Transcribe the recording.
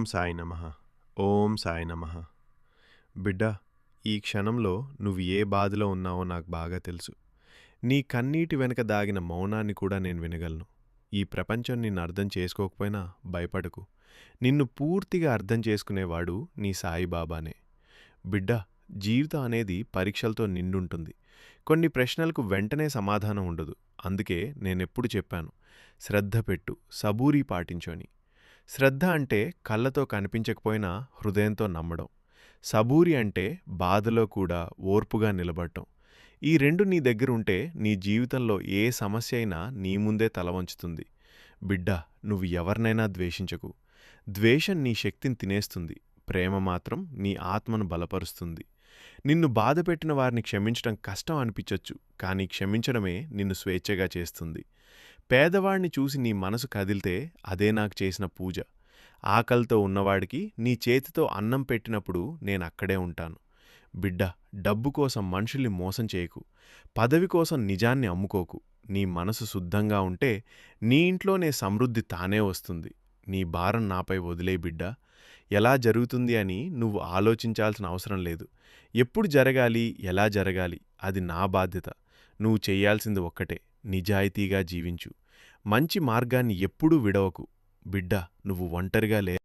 ఓం సాయి నమ. ఓం సాయి నమ. బిడ్డ ఈ క్షణంలో నువ్వు ఏ బాధలో ఉన్నావో నాకు బాగా తెలుసు. నీ కన్నీటి వెనుక దాగిన మౌనాన్ని కూడా నేను వినగలను. ఈ ప్రపంచం నిన్ను అర్థం చేసుకోకపోయినా భయపడకు. నిన్ను పూర్తిగా అర్థం చేసుకునేవాడు నీ సాయిబాబానే బిడ్డ జీవితం అనేది పరీక్షలతో నిండుంటుంది. కొన్ని ప్రశ్నలకు వెంటనే సమాధానం ఉండదు. అందుకే నేనెప్పుడు చెప్పాను శ్రద్ధ పెట్టు సబూరీ పాటించు అని. శ్రద్ధ అంటే కళ్ళతో కనిపించకపోయినా హృదయంతో నమ్మడం. సబూరి అంటే బాధలో కూడా ఓర్పుగా నిలబడటం. ఈ రెండు నీ దగ్గర ఉంటే నీ జీవితంలో ఏ సమస్య అయినా నీ ముందే తల వంచుతుంది. బిడ్డ నువ్వు ఎవరినైనా ద్వేషించకు. ద్వేషం నీ శక్తిని తినేస్తుంది. ప్రేమ మాత్రం నీ ఆత్మను బలపరుస్తుంది. నిన్ను బాధపెట్టిన వారిని క్షమించడం కష్టం అనిపించొచ్చు కానీ క్షమించడమే నిన్ను స్వేచ్ఛగా చేస్తుంది. పేదవాణ్ణి చూసి నీ మనసు కదిలితే అదే నాకు చేసిన పూజ. ఆకలితో ఉన్నవాడికి నీ చేతితో అన్నం పెట్టినప్పుడు నేను అక్కడే ఉంటాను. బిడ్డ డబ్బు కోసం మనుషుల్ని మోసం చేయకు. పదవి కోసం నిజాన్ని అమ్ముకోకు. నీ మనసు శుద్ధంగా ఉంటే నీ ఇంట్లోనే సమృద్ధి తానే వస్తుంది. నీ భారం నాపై వదిలే బిడ్డ. ఎలా జరుగుతుంది అని నువ్వు ఆలోచించాల్సిన అవసరం లేదు. ఎప్పుడు జరగాలి ఎలా జరగాలి అది నా బాధ్యత. నువ్వు చేయాల్సింది ఒక్కటే. నిజాయితీగా జీవించు. మంచి మార్గాన్ని ఎప్పుడూ విడవకు. బిడ్డ నువ్వు ఒంటరిగా లే